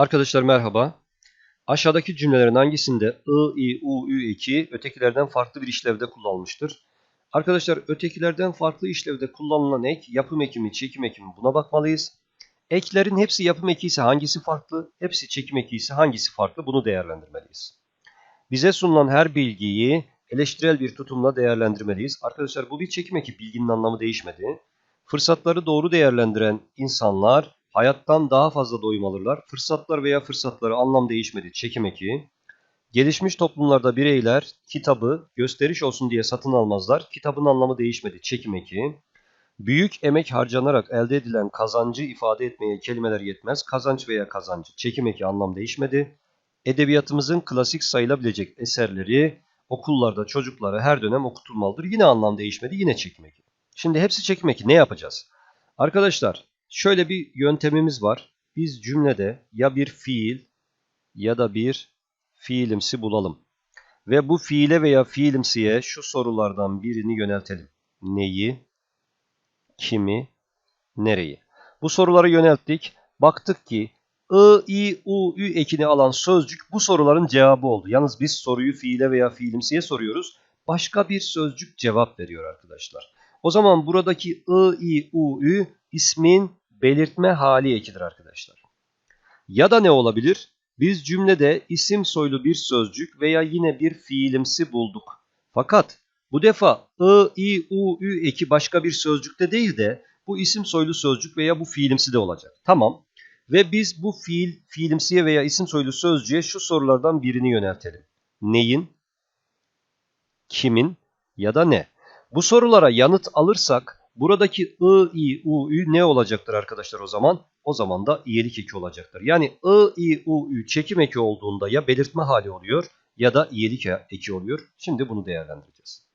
Arkadaşlar merhaba. Aşağıdaki cümlelerin hangisinde I, I, U, Ü eki ötekilerden farklı bir işlevde kullanılmıştır? Arkadaşlar ötekilerden farklı işlevde kullanılan ek yapım eki mi, çekim eki mi buna bakmalıyız. Eklerin hepsi yapım eki ise hangisi farklı, hepsi çekim eki ise hangisi farklı bunu değerlendirmeliyiz. Bize sunulan her bilgiyi eleştirel bir tutumla değerlendirmeliyiz. Arkadaşlar bu bir çekim eki bilginin anlamı değişmedi. Fırsatları doğru değerlendiren insanlar hayattan daha fazla doyum alırlar. Fırsatlar veya fırsatları anlam değişmedi. Çekim eki. Gelişmiş toplumlarda bireyler kitabı gösteriş olsun diye satın almazlar. Kitabın anlamı değişmedi. Çekim eki. Büyük emek harcanarak elde edilen kazancı ifade etmeye kelimeler yetmez. Kazanç veya kazancı. Çekim eki anlam değişmedi. Edebiyatımızın klasik sayılabilecek eserleri okullarda çocuklara her dönem okutulmalıdır. Yine anlam değişmedi. Yine çekim eki. Şimdi hepsi çekim eki. Ne yapacağız? Arkadaşlar şöyle bir yöntemimiz var. Biz cümlede ya bir fiil ya da bir fiilimsi bulalım. Ve bu fiile veya fiilimsiye şu sorulardan birini yöneltelim. Neyi, kimi, nereyi? Bu soruları yönelttik. Baktık ki I, I, U, Ü ekini alan sözcük bu soruların cevabı oldu. Yalnız biz soruyu fiile veya fiilimsiye soruyoruz. Başka bir sözcük cevap veriyor arkadaşlar. O zaman buradaki I, I, U, Ü ismin belirtme hali ekidir arkadaşlar. Ya da ne olabilir? Biz cümlede isim soylu bir sözcük veya yine bir fiilimsi bulduk. Fakat bu defa I, I, U, Ü eki başka bir sözcükte değil de bu isim soylu sözcük veya bu fiilimsi de olacak. Tamam. Ve biz bu fiil, fiilimsiye veya isim soylu sözcüğe şu sorulardan birini yöneltelim. Neyin, kimin ya da ne? Bu sorulara yanıt alırsak buradaki I, I, U, Ü ne olacaktır arkadaşlar o zaman? O zaman da iyelik eki olacaktır. Yani I, I, U, Ü çekim eki olduğunda ya belirtme hali oluyor ya da iyelik eki oluyor. Şimdi bunu değerlendireceğiz.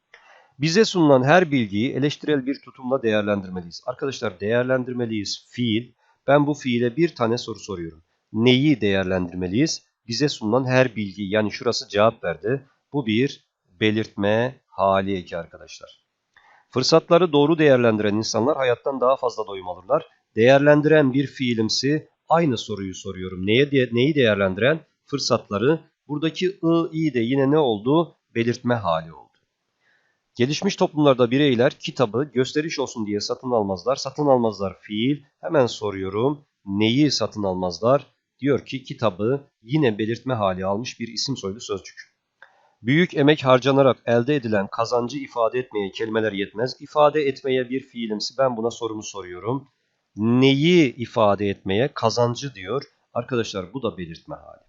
Bize sunulan her bilgiyi eleştirel bir tutumla değerlendirmeliyiz. Arkadaşlar değerlendirmeliyiz fiil. Ben bu fiile bir tane soru soruyorum. Neyi değerlendirmeliyiz? Bize sunulan her bilgi yani şurası cevap verdi. Bu bir belirtme hali eki arkadaşlar. Fırsatları doğru değerlendiren insanlar hayattan daha fazla doyum alırlar. Değerlendiren bir fiilimsi aynı soruyu soruyorum. Neye de, neyi değerlendiren? Fırsatları. Buradaki ı, i de yine ne oldu? Belirtme hali oldu. Gelişmiş toplumlarda bireyler kitabı gösteriş olsun diye satın almazlar. Satın almazlar fiil. Hemen soruyorum. Neyi satın almazlar? Diyor ki kitabı yine belirtme hali almış bir isim soylu sözcük. Büyük emek harcanarak elde edilen kazancı ifade etmeye kelimeler yetmez. İfade etmeye bir fiilimsi ben buna sorumu soruyorum. Neyi ifade etmeye? Kazancı diyor. Arkadaşlar bu da belirtme hali.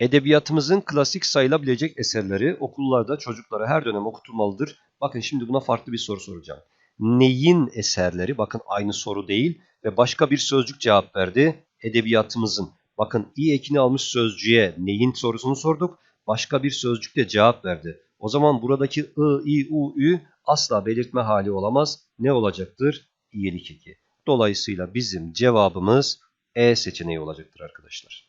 Edebiyatımızın klasik sayılabilecek eserleri okullarda çocuklara her dönem okutulmalıdır. Bakın şimdi buna farklı bir soru soracağım. Neyin eserleri? Bakın aynı soru değil ve başka bir sözcük cevap verdi. Edebiyatımızın. Bakın i ekini almış sözcüğe neyin sorusunu sorduk. Başka bir sözcük de cevap verdi. O zaman buradaki i, i, u, ü asla belirtme hali olamaz. Ne olacaktır? İyelik eki. Dolayısıyla bizim cevabımız E seçeneği olacaktır arkadaşlar.